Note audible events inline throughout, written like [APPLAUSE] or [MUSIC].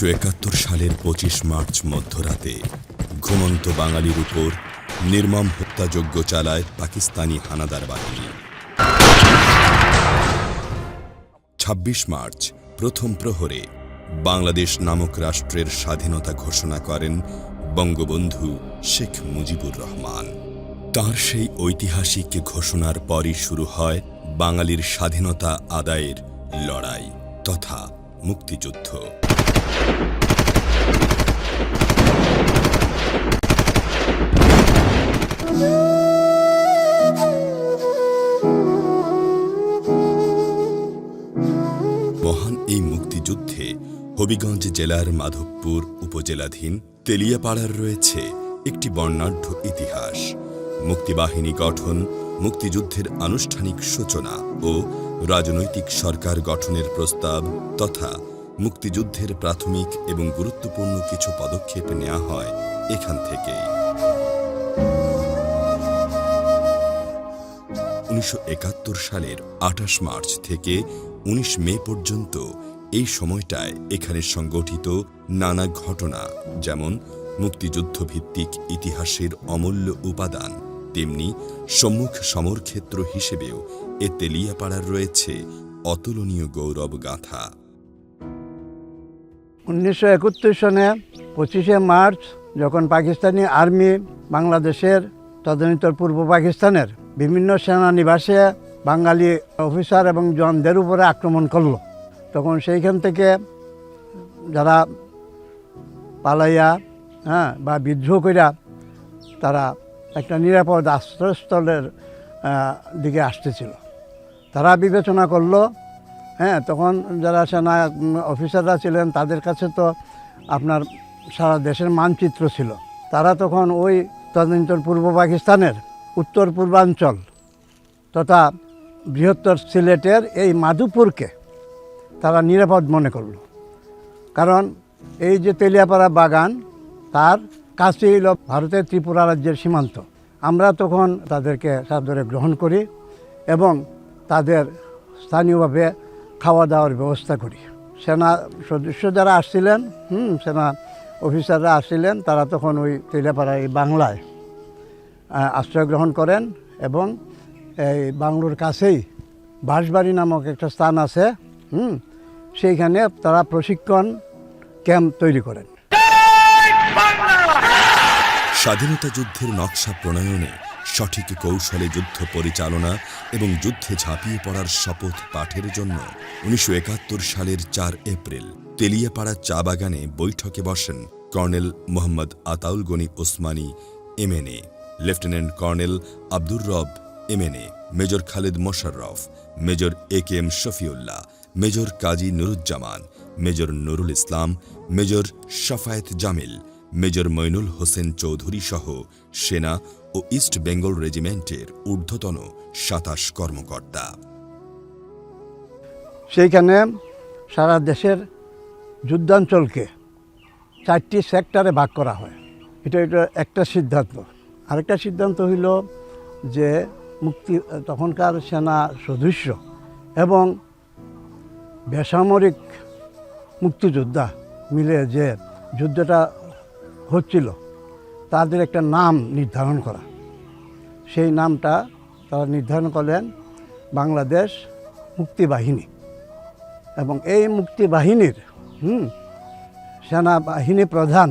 উনিশশো একাত্তর সালের পঁচিশ মার্চ মধ্যরাতে ঘুমন্ত বাঙালির উপর নির্মম হত্যাযজ্ঞ চালায় পাকিস্তানি হানাদার বাহিনী। ছাব্বিশ মার্চ, প্রথম প্রহরে বাংলাদেশ নামক রাষ্ট্রের স্বাধীনতা ঘোষণা করেন বঙ্গবন্ধু শেখ মুজিবুর রহমান। তার সেই ঐতিহাসিক ঘোষণার পরই শুরু হয় বাঙালির স্বাধীনতা আদায়ের লড়াই তথা মুক্তিযুদ্ধ। মহান এই মুক্তিযুদ্ধে হবিগঞ্জ জেলার মাধবপুর উপজেলাধীন তেলিয়াপাড়ার রয়েছে একটি বর্ণাঢ্য ইতিহাস। মুক্তিবাহিনী গঠন, মুক্তিযুদ্ধের আনুষ্ঠানিক সূচনা ও রাজনৈতিক সরকার গঠনের প্রস্তাব তথা মুক্তিযুদ্ধের প্রাথমিক এবং গুরুত্বপূর্ণ কিছু পদক্ষেপ নেওয়া হয় এখান থেকেই উনিশশো একাত্তর সালের আঠাশ মার্চ থেকে ১৯ মে পর্যন্ত এই সময়টায় এখানে সংগঠিত নানা ঘটনা, যেমন মুক্তিযুদ্ধ ভিত্তিক ইতিহাসের অমূল্য উপাদান, তেমনি সম্মুখ সমরক্ষেত্র হিসেবেও এ তেলিয়াপাড়ার রয়েছে অতুলনীয় গৌরব গাথা উনিশশো একাত্তর সনে পঁচিশে মার্চ যখন পাকিস্তানি আর্মি বাংলাদেশের তদানীন্তন পূর্ব পাকিস্তানের বিভিন্ন সেনানিবাসে বাঙালি অফিসার এবং জনদের উপরে আক্রমণ করল। তখন সেইখান থেকে যারা পালাইয়া হ্যাঁ বা বিদ্রোহ কইরা তারা একটা নিরাপদ আশ্রয়স্থলের দিকে আসতেছিল। তারা বিবেচনা করল হ্যাঁ তখন যারা সেনা অফিসাররা ছিলেন, তাদের কাছে তো আপনার সারা দেশের মানচিত্র ছিল। তারা তখন ওই তদানীন্তন পূর্ব পাকিস্তানের উত্তর পূর্বাঞ্চল তথা বৃহত্তর সিলেটের এই মাধুপুরকে তারা নিরাপদ মনে করল। কারণ এই যে তেলিয়াপাড়া বাগান, তার কাছে হইল ভারতের ত্রিপুরা রাজ্যের সীমান্ত। আমরা তখন তাদেরকে সাদরে গ্রহণ করি এবং তাদের স্থানীয়ভাবে খাওয়া দাওয়ার ব্যবস্থা করি। সেনা সদস্য যারা আসছিলেন, হুম, সেনা অফিসাররা আসছিলেন, তারা তখন ওই তেলিয়াপাড়া এই বাংলায় আশ্রয় গ্রহণ করেন এবং এই বাংলোর কাছেই বাঁশবাড়ি নামক একটা স্থান আছে, হুম, সেইখানে তারা প্রশিক্ষণ ক্যাম্প তৈরি করেন। স্বাধীনতা যুদ্ধের নকশা প্রণয়নে সঠিক কৌশলে যুদ্ধ পরিচালনা এবং যুদ্ধে ঝাঁপিয়ে পড়ার শপথ পাঠের জন্য উনিশশো একাত্তর সালের চার এপ্রিল তেলিয়াপাড়া চা বাগানে বৈঠকে বসেন colonel Mohammad Ataul Gani Osmani MNA lieutenant colonel Abdur Rob MNA major Khaled Mosharraf, major A K M Shafiullah, major Kazi Nuruzzaman, major Nurul Islam, major Shafayat Jamil major Moinul Hossain Chowdhury সহ সেনা ও east Bengal রেজিমেন্টের ঊর্ধ্বতন সাতাশ কর্মকর্তা। সেইখানে সারা দেশের যুদ্ধাঞ্চলকে চারটি সেক্টরে ভাগ করা হয়। এটা এটা একটা সিদ্ধান্ত। আরেকটা সিদ্ধান্ত হইল যে মুক্তি, তখনকার সেনা সদস্য এবং বেসামরিক মুক্তিযোদ্ধা মিলে যে যুদ্ধটা হচ্ছিল, তাদের একটা নাম নির্ধারণ করা। সেই নামটা তারা নির্ধারণ করলেন বাংলাদেশ মুক্তিবাহিনী এবং এই মুক্তিবাহিনীর হুম, সেনাবাহিনী প্রধান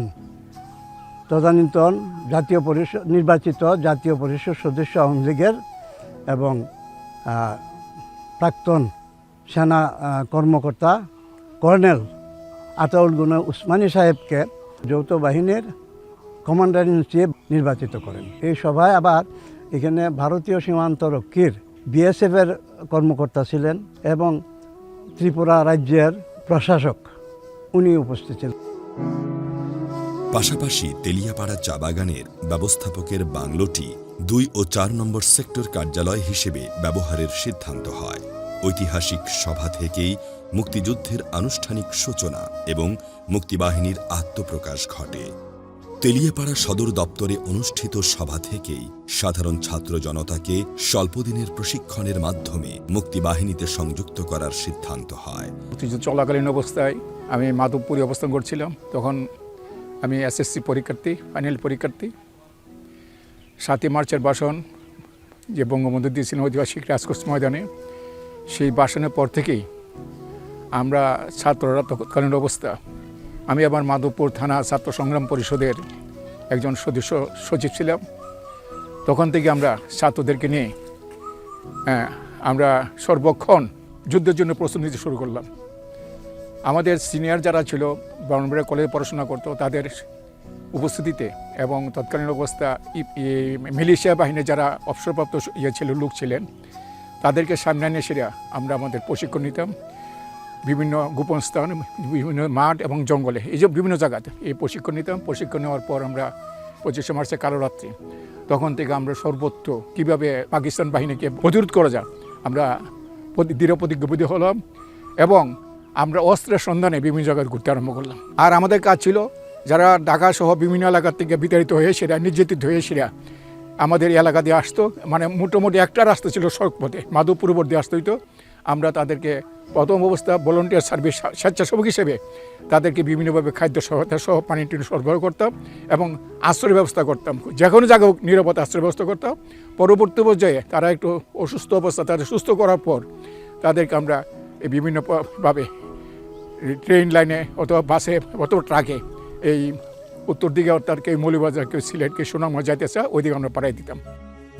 তদানীন্তন জাতীয় পরিষদ, নির্বাচিত জাতীয় পরিষদ সদস্য আওয়ামী লীগের এবং প্রাক্তন সেনা কর্মকর্তা কর্নেল আতাউল গুনা উসমানী সাহেবকে যৌথ বাহিনীর কমান্ডার ইন চিফ নির্বাচিত করেন। এই সভায় আবার এখানে ভারতীয় সীমান্ত রক্ষীর বিএসএফের কর্মকর্তা ছিলেন এবং ত্রিপুরা রাজ্যের প্রশাসক উনি উপস্থিত ছিলেন। পাশাপাশি তেলিয়াপাড়া চা বাগানের ব্যবস্থাপকের বাংলোটি দুই ও চার নম্বর সেক্টর কার্যালয় হিসেবে ব্যবহারের সিদ্ধান্ত হয়। ঐতিহাসিক সভা থেকেই মুক্তিযুদ্ধের আনুষ্ঠানিক সূচনা এবং মুক্তিবাহিনীর আত্মপ্রকাশ ঘটে। তেলিয়াপাড়া সদর দপ্তরে অনুষ্ঠিত সভা থেকেই সাধারণ ছাত্র জনতাকে স্বল্পদিনের প্রশিক্ষণের মাধ্যমে মুক্তিবাহিনীতে সংযুক্ত করার সিদ্ধান্ত হয়। মুক্তিযুদ্ধ চলাকালীন অবস্থায় আমি মাধবপুরে অবস্থান করছিলাম। তখন আমি এসএসসি পরীক্ষার্থী, ফাইনাল পরীক্ষার্থী। সাতই মার্চের ভাষণ যে বঙ্গবন্ধু দিয়েছিলেন অধিবাসী রাজকোষ ময়দানে, সেই ভাষণের পর থেকেই আমরা ছাত্ররা তৎকালীন অবস্থা। আমি আবার মাধবপুর থানা ছাত্র সংগ্রাম পরিষদের একজন সদস্য সচিব ছিলাম। তখন থেকে আমরা ছাত্রদেরকে নিয়ে হ্যাঁ, আমরা সর্বক্ষণ যুদ্ধের জন্য প্রস্তুতি নিতে শুরু করলাম। আমাদের সিনিয়র যারা ছিল ব্রাহ্মণবাড়িয়া কলেজে পড়াশোনা করতো তাদের উপস্থিতিতে এবং তৎকালীন অবস্থা মিলিশিয়া বাহিনী যারা অবসরপ্রাপ্ত ইয়ে ছিল লোক ছিলেন তাদেরকে সামনে এনে সেরা আমরা আমাদের প্রশিক্ষণ নিতাম। বিভিন্ন গোপন স্থান, বিভিন্ন মাঠ এবং জঙ্গলে, এই যে বিভিন্ন জায়গাতে। এই প্রশিক্ষণ নিতাম। প্রশিক্ষণ নেওয়ার পর আমরা পঁচিশে মার্চে কালো রাত্রি তখন থেকে আমরা সর্বত্র কীভাবে পাকিস্তান বাহিনীকে প্রতিরোধ করা যায়, আমরা দৃঢ় প্রতিজ্ঞাবদ্ধ হলাম এবং আমরা অস্ত্রের সন্ধানে বিভিন্ন জায়গায় ঘুরতে আরম্ভ করলাম। আর আমাদের কাজ ছিল, যারা ঢাকা সহ বিভিন্ন এলাকার থেকে বিতাড়িত হয়ে নির্যাতিত হয়ে আমাদের এলাকা দিয়ে আসতো। মানে মোটামুটি একটা রাস্তা ছিল সড়ক পথে মাধবপুর দিয়ে আসতে হইতো। আমরা তাদেরকে প্রথম অবস্থা ভলেন্টিয়ার সার্ভিস স্বেচ্ছাসেবক হিসেবে তাদেরকে বিভিন্নভাবে খাদ্য সহায়তা সহ পানি টানি সরবরাহ করতাম এবং আশ্রয় ব্যবস্থা করতাম। যে কোনো জায়গায় নিরাপদ আশ্রয় ব্যবস্থা করতাম। পরবর্তী পর্যায়ে তারা একটু অসুস্থ অবস্থা, তাদের সুস্থ করার পর তাদেরকে আমরা এই বিভিন্নভাবে ট্রেন লাইনে অথবা বাসে অথবা ট্রাকে এই উত্তর দিকে অর্থাৎ কেউ মৌলিবাজার কেউ সিলেট কেউ সুনামগঞ্জ যাইতেছে ওই দিকে আমরা পাঠাই দিতাম।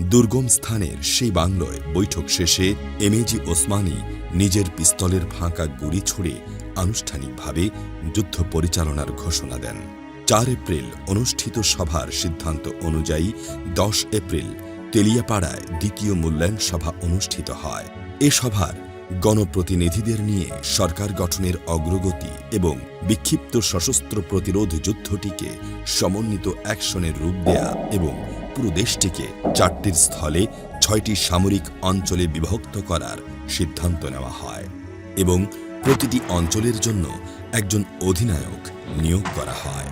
দুর্গম স্থানের সেই বাংলোয় বৈঠক শেষে এমএজি ওসমানী নিজের পিস্তলের ফাঁকা গুলি ছুড়ে আনুষ্ঠানিকভাবে যুদ্ধ পরিচালনার ঘোষণা দেন। চার এপ্রিল অনুষ্ঠিত সভার সিদ্ধান্ত অনুযায়ী দশ এপ্রিল তেলিয়াপাড়ায় দ্বিতীয় মূল্যায়ন সভা অনুষ্ঠিত হয়। এ সভার গণপ্রতিনিধিদের নিয়ে সরকার গঠনের অগ্রগতি এবং বিক্ষিপ্ত সশস্ত্র প্রতিরোধ যুদ্ধটিকে সমন্বিত অ্যাকশনের রূপ দেয়া এবং পুরো দেশটিকে চারটির স্থলে, ছয়টি সামরিক অঞ্চলে বিভক্ত করার সিদ্ধান্ত নেওয়া হয় এবং প্রতিটি অঞ্চলের জন্য একজন অধিনায়ক নিয়োগ করা হয়।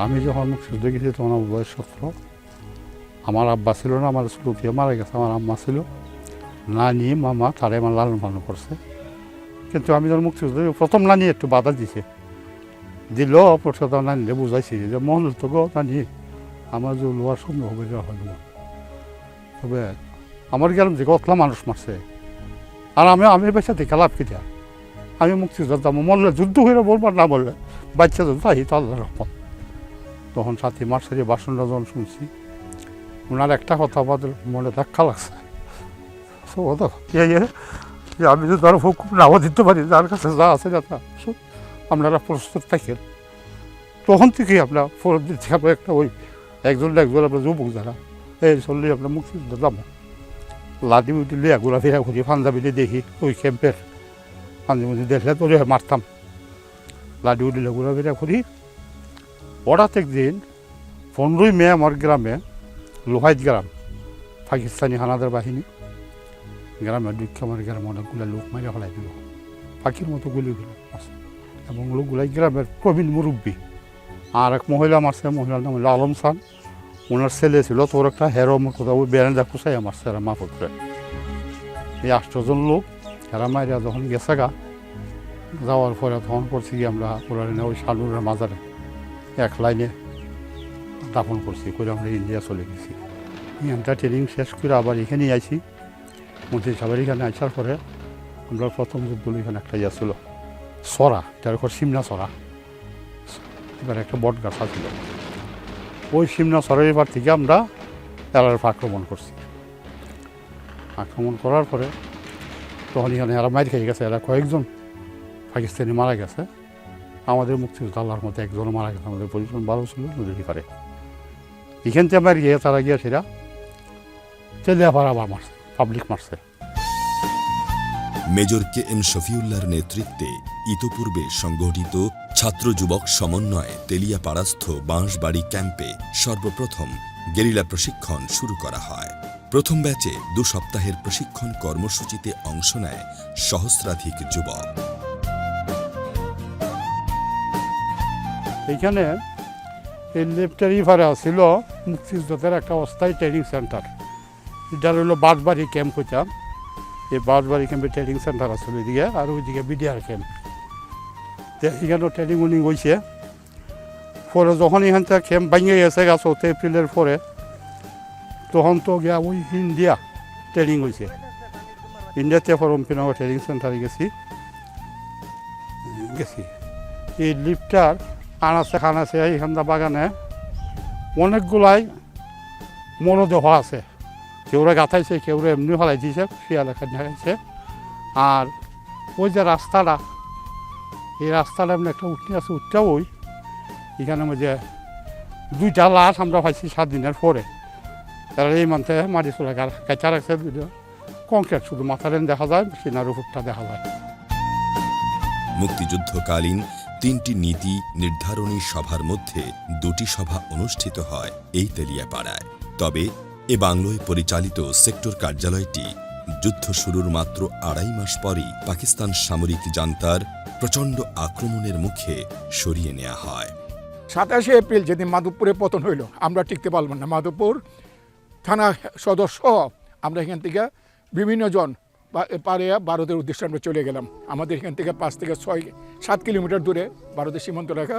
আমি যখন মুক্তিযুদ্ধে গেছি তখন আমার বয়স সতেরো। আমার আব্বা ছিল না, আমার লুকিয়ে মারা গেছে, আমার আম্মা ছিল। নানি মামা তারাই আমার লালন পালন করছে। কিন্তু আমি যখন মুক্তিযুদ্ধে, প্রথম নানি একটু বাধা দিছে। দিল প্রথম নানিলে বুঝাইছি যে মন গো নানি আমার যে লোয়ার সম্ভব হবে দেওয়া হয় তবে আমার গেলাম যে কতলা মানুষ মারছে আর আমি আমি বেঁচে দেখে লাভ কিটা আমি মুক্তিযোদ্ধা মরলে যুদ্ধ করে বলবার না বললে বাচ্চা তো তাই তো আল্লাহ তখন সাথী মার্চারি বাসনটা যখন শুনছি। ওনার একটা কথা আমাদের মনে ধাক্কা লাগছে। So, কথা যে আমি যদি তার হুকুম নাও দিতে পারি যার কাছে যা আছে তা সব আপনারা প্রস্তুত থাকেন। তখন থেকেই আমরা ফোরন দিতে একটা ওই একজন একজন আমরা যুবক যারা, এই চললে আমরা মুক্তিযুদ্ধ যাব লাদি উঠিলে ঘোরাফেরা করি পাঞ্জাবিতে দেখি, ওই ক্যাম্পের পাঞ্জাবি দেখলে তোরে মারতাম। লাডি উঠিলে ঘোরাফেরা করি। হঠাৎ একদিন পনেরোই মে আমার গ্রামে লোহাইত গ্রাম, পাকিস্তানি হানাদার বাহিনী গ্রামে দুঃখ আমার গ্রামে অনেকগুলো লোক মারে ফেলাই দিল পাখির মতো গুলিগুলো মারছে। এবং লোকগুলাই গ্রামের প্রবীণ মুরব্বী। আর এক মহিলা মারছে মহিলার নাম হলো আলম খান। ওনার ছেলে ছিল, তোর একটা হেরো কোথাও ওই বেরেন্দা কুসাই মারছে এরা মা পুত্রে এই আষ্টজন লোক এরা মাইরা যখন গেছে গা, যাওয়ার পরে তখন করছি কি আমরা ওরা ওই শালুরের মাজারে এক লাইনে দাফন করছি করে আমরা ইন্ডিয়া চলে গেছি। এখানটা ট্রেনিং শেষ করে আবার এখানেই আইছি। মন্ত্রী সাহেবের এখানে আসার পরে আমরা প্রথম যুদ্ধ এখানে একটা ইয়া ছিল। সরা তার উপর সিমনা সরা। এবার একটা বট গাছ ছিল ওই সিমনা সরের এবার থেকে আমরা এলার আক্রমণ করছি। আক্রমণ করার পরে তখন এখানে এরা মার খেয়ে গেছে। এরা কয়েকজন পাকিস্তানি মারা গেছে। আমাদের মুক্তিযুদ্ধ আল্লাহর মধ্যে একজন মারা গেছে। আমাদের পজিশন ভালো ছিল নদীর পারে। এখান থেকে আমার গিয়ে তারা গিয়ে সেটা আবার আবার মারছে পাবলিক মারছে। মেজর কে এম শফিউল্লাহর নেতৃত্বে ইতোপূর্বে সংগঠিত ছাত্র যুবক সমন্বয়ে তেলিয়াপাড়াস্থ বাঁশবাড়ি ক্যাম্পে সর্বপ্রথম গেরিলা প্রশিক্ষণ শুরু করা হয়। প্রথম ব্যাচে দু সপ্তাহের প্রশিক্ষণ কর্মসূচিতে অংশ নেয় সহস্রাধিক যুবক। এইখানে এই ছিল মুক্তিযুদ্ধের একটা অস্থায়ী ট্রেনিং সেন্টার এটা হলো বাঁশবাড়ি ক্যাম্প হইতাম। এই বাঁশবাড়ি ক্যাম্পে ট্রেনিং সেন্টার আসলে এদিকে, আর ওইদিকে বিডিআর ক্যাম্প তো এখানেও ট্রেনিং উনিং হয়েছে পরে যখন এখান থেকে ক্যাম্প ভাঙিয়ে গেছে গা চৌদ্দ এপ্রিলের পরে তখন তো গিয়া ওই ইন্ডিয়া ট্রেনিং হয়েছে ইন্ডিয়াতে ফরমপিনগর ট্রেনিং সেন্টারে গেছি। গেছি। এই লিফটার আনাচে খানাচে এইখানটা বাগানে অনেকগুলাই মরদেহ আছে। কেউরে গাথাইছে কেউরে এমনি ফেলাই দিয়েছে শিয়ালে খাইছে। আর ওই যে রাস্তাটা এই রাস্তাটা এমনি একটা উঠতে আছে উঠতে ওই। এখানে মধ্যে দুইটা লাশ আমরা পাইছি সাত দিনের পরে। তারা এই মানতে মাটি চলে কাঁচা রাখছে দুইটা। কংক্রিট শুধু মাথার দেখা যায়, সিনার উপরটা দেখা যায়। মুক্তিযুদ্ধকালীন তিনটি নীতি নির্ধারণী সভার মধ্যে দুটি সভা অনুষ্ঠিত হয় এই তেলিয়াপাড়ায়। তবে এ বাংলোয় পরিচালিত সেক্টর কার্যালয়টি যুদ্ধ শুরুর মাত্র আড়াই মাস পরই পাকিস্তান সামরিক জান্তার প্রচণ্ড আক্রমণের মুখে সরিয়ে নেওয়া হয়। সাতাশে এপ্রিল যেদিন মাধবপুরে পতন হইল, আমরা টিকতে পারলাম না। মাধবপুর থানা সদস্য, আমরা এখান থেকে বিভিন্ন জন পারে ভারতের উদ্দেশ্যে আমরা চলে গেলাম। আমাদের এখান থেকে পাঁচ থেকে ছয় সাত কিলোমিটার দূরে ভারতের সীমান্ত রেখা।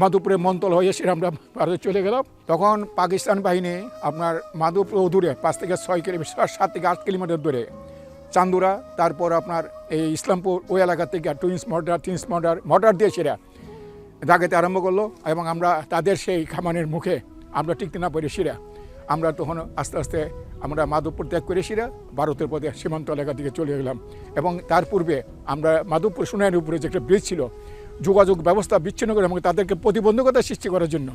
মাধবপুরে মন্তল হয়ে এসে আমরা ভারতে চলে গেলাম। তখন পাকিস্তান বাহিনী আপনার মাধবপুর দূরে পাঁচ থেকে ছয় কিলোমিটার সাত থেকে আট কিলোমিটার দূরে চান্দুরা, তারপর আপনার এই ইসলামপুর ওই এলাকা থেকে টুইন্স মর্ডার টিন্স মর্ডার মর্ডার দিয়ে সেরা। দাগাতে আরম্ভ করল এবং আমরা তাদের সেই খামানের মুখে আমরা টিকতে না পারি শিরা আমরা তখন আস্তে আস্তে আমরা মাধবপুর ত্যাগ করে শিরা ভারতের পথে সীমান্ত এলাকা দিকে চলে গেলাম। এবং তার পূর্বে আমরা মাধবপুর সোনাইয়ের উপরে যে একটা ব্রিজ ছিল, যোগাযোগ ব্যবস্থা বিচ্ছিন্ন করে এবং তাদেরকে প্রতিবন্ধকতা সৃষ্টি করার জন্য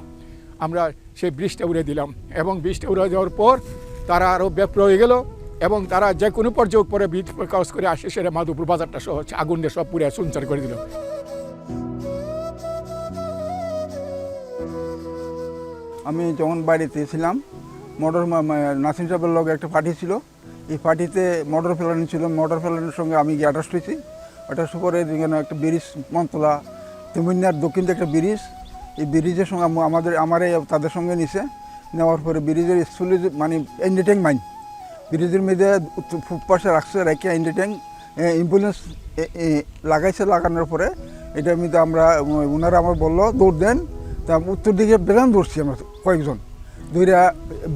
আমরা সেই ব্রিজটা উড়ে দিলাম। এবং ব্রিজটা উড়ে দেওয়ার পর তারা আরও ব্যাপ্র হয়ে গেল। এবং তারা যে কোনো পর্যায়ে পরে ব্রিজ কাজ করে আসে, সেটা মাধবপুর বাজারটা সহ আগুন দিয়ে সব পুরে সুনচার করে দিল। আমি যখন বাড়িতে ছিলাম, মোটর নাসিম সাহেবের লগে একটা পার্টি ছিল। এই পার্টিতে মোটর ফেলানি ছিল। মোটর ফেলানির সঙ্গে আমি গিয়ে অ্যাটাচ হয়েছি। অ্যাটাচ করে এখানে একটা ব্রিজ, মন্তলা তেমনিয়ার দক্ষিণ দিকে একটা ব্রিজ। এই ব্রিজের সঙ্গে আমাদের আমার তাদের সঙ্গে নিছে। নেওয়ার পরে ব্রিজের স্কুলে মানে এন্ডিটেং মাইন ব্রিজের মধ্যে পূব রাখছে, রেখে এন্ডিটেং অ্যাম্বুলেন্স লাগাইছে লাগানোর পরে এটার মধ্যে আমরা ওনারা আমার বলল, দৌড় দেন। তা উত্তর দিকে বেরান দৌড়ছি আমরা কয়েকজন। দুইটা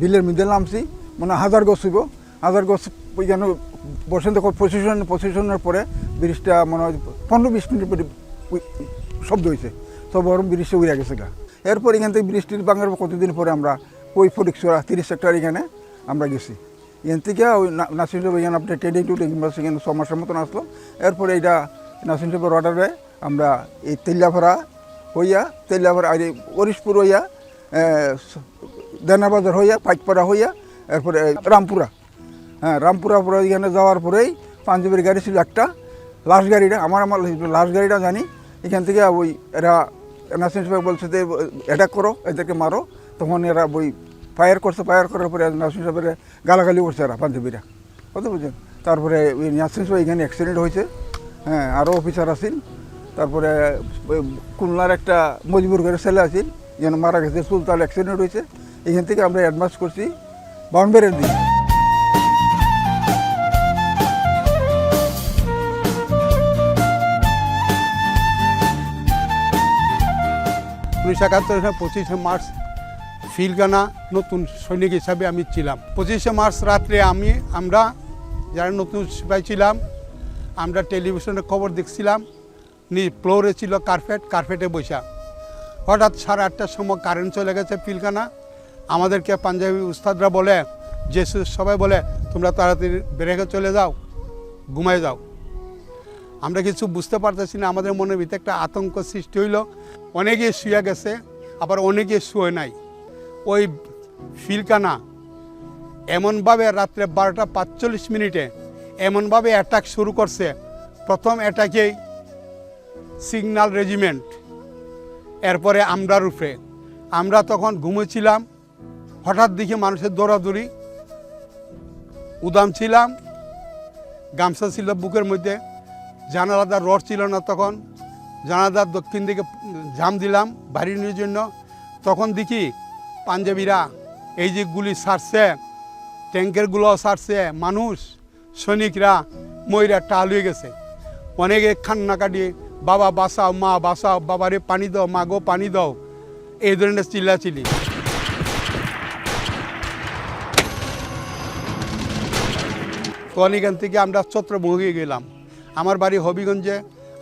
বিলের মধ্যে নামছি মানে হাজার গছ হইব। হাজার গছ ওইখানে বসন্ত পজিশন পজিশনের পরে ব্রিজটা মনে পনেরো বিশ মিনিট পরে শব্দ হয়েছে তো বড় ব্রিজটা উড়ে গেছে গা। এরপর এখান থেকে বৃষ্টির বাঙার কতদিন পরে আমরা ওই ফটিকছড়া তিরিশ সেক্টর এখানে আমরা গেছি। এখান থেকে ওই না- নাসিম সাহেব এখানে আপনার ট্রেনিং টু ট্রেডিং সেখানে ছ মাসের মতন আসলো। এরপরে এইটা নাসিম সাহেবের অর্ডারে আমরা এই তেলিয়াভরা হইয়া তেলিয়াভরা আর এই হরিশপুর হইয়া দেনাবাজার হইয়া, পাইকপাড়া হইয়া, এরপরে রামপুরা। হ্যাঁ রামপুরা পরে এখানে যাওয়ার পরেই পাঞ্জাবের গাড়ি ছিল একটা। লাস্ট গাড়িটা, আমার আমার লাস্ট গাড়িটা জানি। এখান থেকে ওই এরা নাসিম সাহেব বলছে যে অ্যাটাক করো, এদেরকে মারো। তখন এরা ওই ফায়ার করছে, ফায়ার করার পরে নাসিম সাহেবের গালাগালি করছে এরা পাঞ্জাবিরা। কত বুঝছেন? তারপরে ওই নাসিম সাহেব এখানে অ্যাক্সিডেন্ট হয়েছে। হ্যাঁ আরও অফিসার আছেন। তারপরে খুলনার একটা মজবুর করে ছেলে আছিল যেন মারা গেছে, সুলতান অ্যাক্সিডেন্ট হয়েছে। এখান থেকে আমরা অ্যাডভান্স করছি বাউন্ডারির দিন উনিশশো একাত্তর পঁচিশে মার্চ ফিলগানা নতুন সৈনিক হিসাবে আমি ছিলাম। পঁচিশে মার্চ রাত্রে আমি, আমরা যারা নতুন সিপাই ছিলাম, আমরা টেলিভিশনে খবর দেখছিলাম, নি ফ্লোরে ছিল কার্পেট, কার্পেটে বসা। হঠাৎ সাড়ে আটটার সময় কারেন্ট চলে গেছে পিলখানা আমাদেরকে পাঞ্জাবি উস্তাদরা বলে যে সবাই বলে, তোমরা তাড়াতাড়ি বেরেকে চলে যাও, ঘুমায় যাও। আমরা কিছু বুঝতে পারতেছি না, আমাদের মনের ভিতরে একটা আতঙ্ক সৃষ্টি হইল। অনেকে শুয়ে গেছে, আবার অনেকে শুয়ে নাই। ওই ফিলকানা এমনভাবে রাত্রে বারোটা পাঁচচল্লিশ মিনিটে এমনভাবে অ্যাটাক শুরু করছে। প্রথম অ্যাটাকেই সিগন্যাল রেজিমেন্ট এরপরে আমরা রূপে। আমরা তখন ঘুমোছিলাম হঠাৎ দিকে মানুষের দৌড়াদৌড়ি, উদাম ছিলাম, গামছা ছিল বুকের মধ্যে, জানালাদার রড ছিল না তখন জানাজার দক্ষিণ দিকে জাম দিলাম বাড়ি নিয়ে জন্য। তখন দেখি পাঞ্জাবিরা, এই যে গুলি ছাড়ছে ট্যাঙ্কেরগুলো ছাড়ছে মানুষ, সৈনিকরা ময়রা টাল হয়ে গেছে। অনেকে কান্নাকাটি বাবা বাসাও মা বাসাও বাবারে পানি দাও মা গো পানি দাও, এই ধরনের চিল্লাচিল্লি। তখন থেকে আমরা ছত্রভঙ্গে গেলাম। আমার বাড়ি হবিগঞ্জে,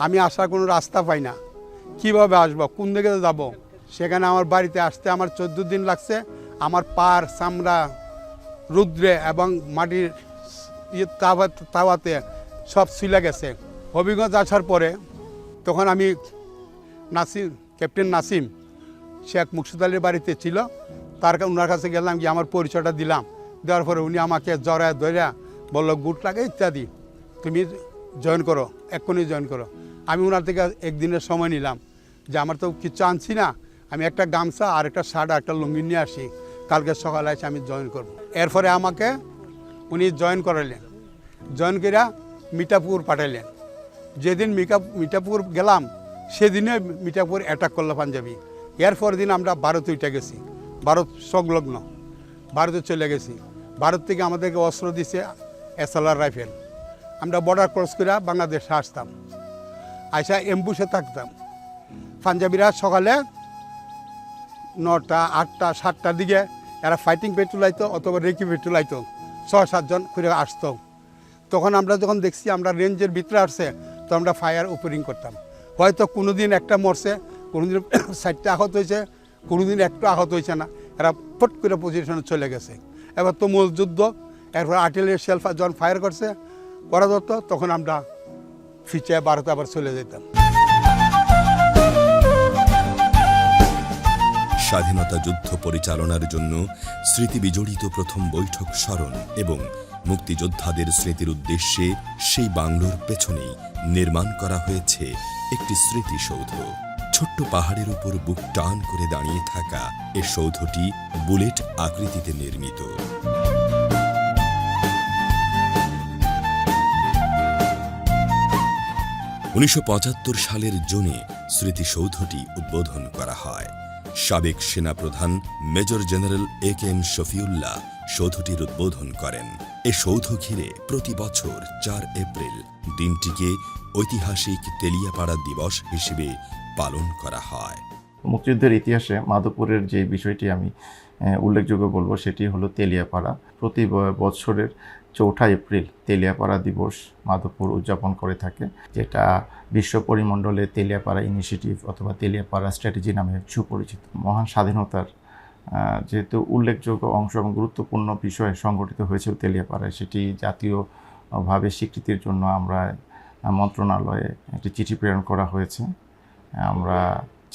আমি আসার কোনো রাস্তা পাই না। কীভাবে আসব? কোন দিকে যাব? সেখানে আমার বাড়িতে আসতে আমার চোদ্দ দিন লাগছে। আমার পার, চামড়া, রুদ্রে এবং মাটির ইয়ে তাওয়া, তাওয়াতে সব ছিলে গেছে। হবিগঞ্জ আসার পরে তখন আমি নাসিম, ক্যাপ্টেন নাসিম শেখ মুকসুদ আলীর বাড়িতে ছিল। তার ওনার কাছে গেলাম, গিয়ে আমার পরিচয়টা দিলাম। দেওয়ার পরে উনি আমাকে জড়ায় ধরে বলল গুট লাগে ইত্যাদি। তুমি জয়েন করো, এক্ষুনি জয়েন করো। আমি ওনার থেকে একদিনের সময় নিলাম। যে আমার তো কিছু আনছি না আমি একটা গামছা আর একটা শার্ট আর একটা লুঙ্গি নিয়ে আসি। কালকে সকালে এসে আমি জয়েন করব। এরপরে আমাকে উনি জয়েন করালেন। জয়েন করিয়া মিঠাপুর পাঠাইলেন যেদিন মিকা মিঠাপুর গেলাম সেদিনে মিঠাপুর অ্যাটাক করল পাঞ্জাবি। এর পরের দিন আমরা ভারত উঠে গেছি। ভারত সংলগ্ন। ভারতে চলে গেছি। ভারত থেকে আমাদেরকে অস্ত্র দিছে এসএলআর রাইফেল। আমরা বর্ডার ক্রস করে বাংলাদেশে আসতাম। আইসা এম্বুসে থাকতাম। পাঞ্জাবিরা সকালে নটা, আটটা সাতটার দিকে এরা ফাইটিং পেট্রোল আইতো অথবা রেকি পেট্রোল আইতো ছয়, সাতজন করে আসতো। তখন আমরা যখন দেখছি, আমরা রেঞ্জের ভিতরে আসছে, তো আমরা ফায়ার ওপেনিং করতাম। হয়তো কোনো দিন একটা মরছে কোনো দিন সাইডটা [COUGHS] আহত হয়েছে কোনো দিন একটু আহত হয়েছে না। এরা ফট করে পজিশনে চলে গেছে। এবার তো মূল যুদ্ধ, এরপর আর্টিলারি শেলফা যখন ফায়ার করছে করা যেত তখন আমরা ফিচে ভারতে আবার চলে যেতাম। স্বাধীনতা যুদ্ধ পরিচালনার জন্য স্মৃতি বিজড়িত প্রথম বৈঠক স্মরণ এবং মুক্তিযোদ্ধাদের স্মৃতির উদ্দেশ্যে সেই বাংলোর পেছনেই নির্মাণ করা হয়েছে একটি স্মৃতিসৌধ। ছোট্ট পাহাড়ের উপর বুক টান করে দাঁড়িয়ে থাকা এ সৌধটি বুলেট আকৃতিতে নির্মিত। উনিশশো পঁচাত্তর সালের জুনে স্মৃতিসৌধটি উদ্বোধন করা হয়। সাবেক সেনাপ্রধান major general A K M Shafiullah সৌধটির উদ্বোধন করেন। এ সৌধ ঘিরে প্রতি বছর চার এপ্রিল দিনটিকে ঐতিহাসিক তেলিয়াপাড়া দিবস হিসেবে পালন করা হয়। মুক্তিযুদ্ধের ইতিহাসে মাধবপুরের যে বিষয়টি আমি উল্লেখযোগ্য বলব সেটি হলো তেলিয়াপাড়া। প্রতি বছরের চৌঠা এপ্রিল তেলিয়াপাড়া দিবস মাধবপুর উদযাপন করে থাকে, যেটা বিশ্ব পরিমণ্ডলে তেলিয়াপাড়া ইনিশিয়েটিভ অথবা তেলিয়াপাড়া স্ট্র্যাটেজি নামে সুপরিচিত মহান স্বাধীনতার যেহেতু উল্লেখযোগ্য অংশ এবং গুরুত্বপূর্ণ বিষয় সংগঠিত হয়েছিল তেলিয়াপাড়ায়, সেটি জাতীয়ভাবে স্বীকৃতির জন্য আমরা মন্ত্রণালয়ে একটি চিঠি প্রেরণ করা হয়েছে। আমরা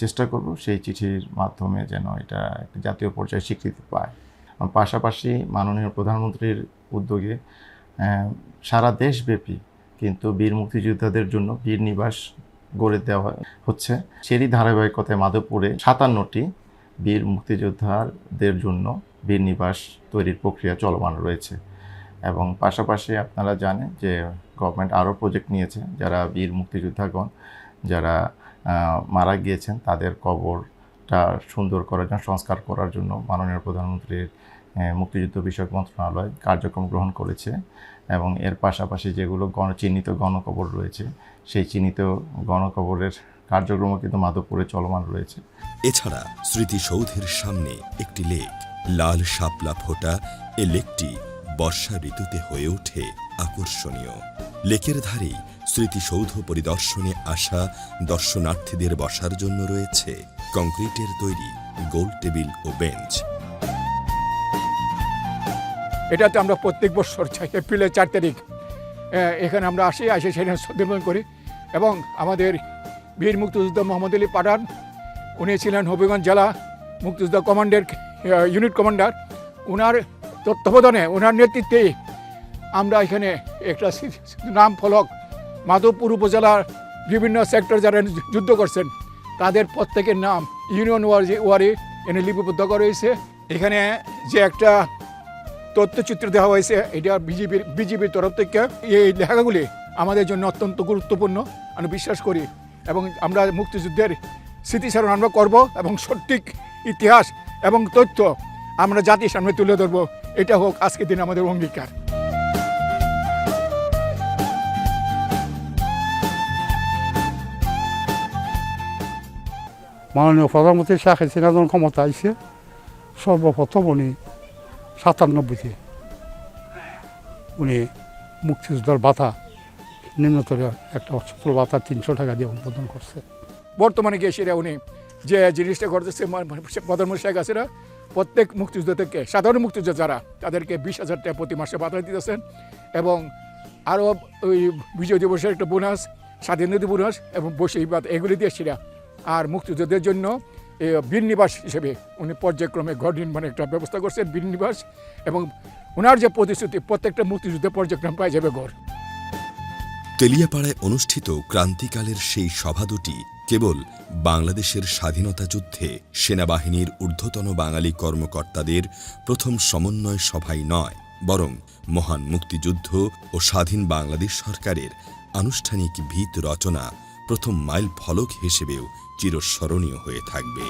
চেষ্টা করব সেই চিঠির মাধ্যমে যেন এটা একটি জাতীয় পর্যায়ে স্বীকৃতি পায়। পাশাপাশি মাননীয় প্রধানমন্ত্রীর উদ্যোগে সারা দেশব্যাপী কিন্তু বীর মুক্তিযোদ্ধাদের জন্য বীর নিবাস গড়ে দেওয়া হচ্ছে। সেরই ধারাবাহিকতায় মাধবপুরে সাতান্নটি বীর মুক্তিযোদ্ধাদের জন্য বীর নিবাস তৈরির প্রক্রিয়া চলমান রয়েছে। এবং পাশাপাশি আপনারা জানেন যে গভর্নমেন্ট আরও প্রজেক্ট নিয়েছে, যারা বীর মুক্তিযোদ্ধাগণ, যারা মারা গিয়েছেন, তাদের কবরটা সুন্দর করার জন্য, সংস্কার করার জন্য মাননীয় প্রধানমন্ত্রীর মুক্তিযুদ্ধ বিষয়ক মন্ত্রণালয় কার্যক্রম গ্রহণ করেছে। এবং এর পাশাপাশি যেগুলো গণ, চিহ্নিত গণকবর রয়েছে, সেই চিহ্নিত গণকবরের কার্যক্রমও কিন্তু মাধবপুরে চলমান রয়েছে। এছাড়া স্মৃতিসৌধের সামনে একটি লেক, লাল শাপলা ফোটা, এ লেকটি বর্ষা ঋতুতে হয়ে ওঠে আকর্ষণীয়। লেকের ধারেই স্মৃতিসৌধ পরিদর্শনে আসা দর্শনার্থীদের বসার জন্য রয়েছে কংক্রিটের তৈরি গোল টেবিল ও বেঞ্চ। এটাতে আমরা প্রত্যেক বছর এপ্রিলের চার তারিখ। এখানে আমরা আসি, আসে সেখানে শ্রদ্ধাপন করি। এবং আমাদের বীর মুক্তিযোদ্ধা মোহাম্মদ আলী পাঠান, উনি ছিলেন হবিগঞ্জ জেলা মুক্তিযোদ্ধা কমান্ডের ইউনিট কমান্ডার। ওনার তত্ত্বাবধানে ওনার নেতৃত্বে আমরা এখানে একটা নাম ফলক মাধবপুর উপজেলার বিভিন্ন সেক্টর যারা যুদ্ধ করছেন, তাদের প্রত্যেকের নাম ইউনিয়ন ওয়ার ওয়ারে এনে লিপিবদ্ধ করা হয়েছে। এখানে যে একটা তথ্যচিত্র দেওয়া হয়েছে এটা বিজেপির বিজেপির তরফ থেকে। এই লেখাগুলি আমাদের জন্য অত্যন্ত গুরুত্বপূর্ণ। আমি বিশ্বাস করি এবং আমরা মুক্তিযুদ্ধের স্মৃতিচারণ আমরা করব এবং সঠিক ইতিহাস এবং তথ্য আমরা জাতির সামনে তুলে ধরবো। এটা হোক আজকের দিন আমাদের অঙ্গীকার। মাননীয় প্রধানমন্ত্রী শেখ হাসিনা যখন ক্ষমতা আইছে, সর্বপ্রথম উনি সাতানব্বইতে উনি মুক্তিযুদ্ধের বাধা নিম্নতর একটা ছোট বাধা তিনশো টাকা দিয়ে উদ্বোধন করছে। বর্তমানে গিয়ে সেটা উনি যে জিনিসটা করতেছে প্রধানমন্ত্রী শেখ হাসিনা, প্রত্যেক মুক্তিযুদ্ধ থেকে, সাধারণ মুক্তিযুদ্ধ যারা, তাদেরকে বিশ হাজার টাকা প্রতি মাসে ভাতা দিতেছেন এবং আরও ওই বিজয় দিবসের একটা বোনাস স্বাধীনতা বোনাস এবং ভাতা এগুলি দিয়ে সেরা আর মুক্তিযুদ্ধের জন্য এ, বীর নিবাস হিসেবে উনি পর্যায়ক্রমে ঘর নির্মাণের একটা ব্যবস্থা করছেন বীর নিবাস এবং ওনার যে প্রতিশ্রুতি প্রত্যেকটা মুক্তিযুদ্ধে পর্যায়ক্রম পাই যাবে ঘর তেলিয়াপাড়ায় অনুষ্ঠিত ক্রান্তিকালের সেই সভা দুটি কেবল বাংলাদেশের স্বাধীনতা যুদ্ধে সেনাবাহিনীর ঊর্ধ্বতন বাঙালি কর্মকর্তাদের প্রথম সমন্বয় সভাই নয় বরং মহান মুক্তিযুদ্ধ ও স্বাধীন বাংলাদেশ সরকারের আনুষ্ঠানিক ভিত রচনা প্রথম মাইল ফলক হিসেবেও চিরস্মরণীয় হয়ে থাকবে।